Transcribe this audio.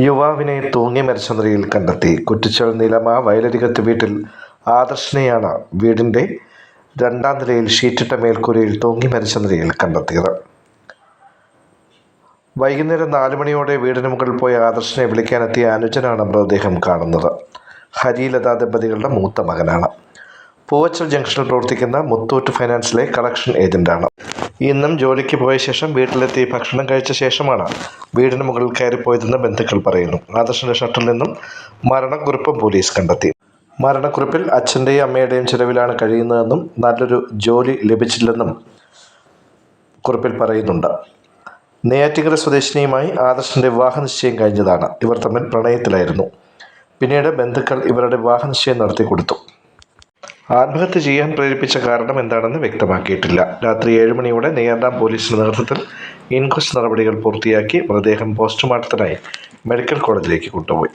യുവാവിനെ തൂങ്ങി മരിച്ച നിലയിൽ കണ്ടെത്തി. കുറ്റിച്ചൽ നിലമ വയലരികത്ത് വീട്ടിൽ ആദർശിനെയാണ് വീടിന്റെ രണ്ടാം നിലയിൽ ഷീറ്റിട്ട മേൽക്കൂരയിൽ തൂങ്ങി മരിച്ച നിലയിൽ കണ്ടെത്തിയത്. വൈകുന്നേരം നാല് മണിയോടെ വീടിന് മുകളിൽ പോയ ആദർശിനെ വിളിക്കാനെത്തിയ അനുജനാണ് മൃതദേഹം കാണുന്നത്. ഹരിലത ദമ്പതികളുടെ മൂത്ത മകനാണ്. പൂവച്ചൽ ജംഗ്ഷനിൽ പ്രവർത്തിക്കുന്ന മുത്തൂറ്റ് ഫൈനാൻസിലെ കളക്ഷൻ ഏജന്റാണ്. ഇന്നും ജോലിക്ക് പോയ ശേഷം വീട്ടിലെത്തി ഭക്ഷണം കഴിച്ച ശേഷമാണ് വീടിന് മുകളിൽ കയറിപ്പോയതെന്ന് ബന്ധുക്കൾ പറയുന്നു. ആദർശന്റെ ഷർട്ടിൽ നിന്നും മരണക്കുറിപ്പും പോലീസ് കണ്ടെത്തി. മരണക്കുറിപ്പിൽ അച്ഛന്റെയും അമ്മയുടെയും ചിലവിലാണ് കഴിയുന്നതെന്നും നല്ലൊരു ജോലി ലഭിച്ചില്ലെന്നും കുറിപ്പിൽ പറയുന്നുണ്ട്. നെയ്യാറ്റിങ്കര സ്വദേശിനിയുമായി ആദർശന്റെ വിവാഹ നിശ്ചയം കഴിഞ്ഞതാണ്. ഇവർ തമ്മിൽ പ്രണയത്തിലായിരുന്നു. പിന്നീട് ബന്ധുക്കൾ ഇവരുടെ വിവാഹ നിശ്ചയം നടത്തി കൊടുത്തു ആത്മഹത്യ ചെയ്യാൻ പ്രേരിപ്പിച്ച കാരണം എന്താണെന്ന് വ്യക്തമാക്കിയിട്ടില്ല. രാത്രി ഏഴ് മണിയോടെ നെയ്യാർഡാം പോലീസിന്റെ നേതൃത്വത്തിൽ ഇൻക്വസ്റ്റ് നടപടികൾ പൂർത്തിയാക്കി മൃതദേഹം പോസ്റ്റ്മോർട്ടത്തിനായി മെഡിക്കൽ കോളേജിലേക്ക് കൊണ്ടുപോയി.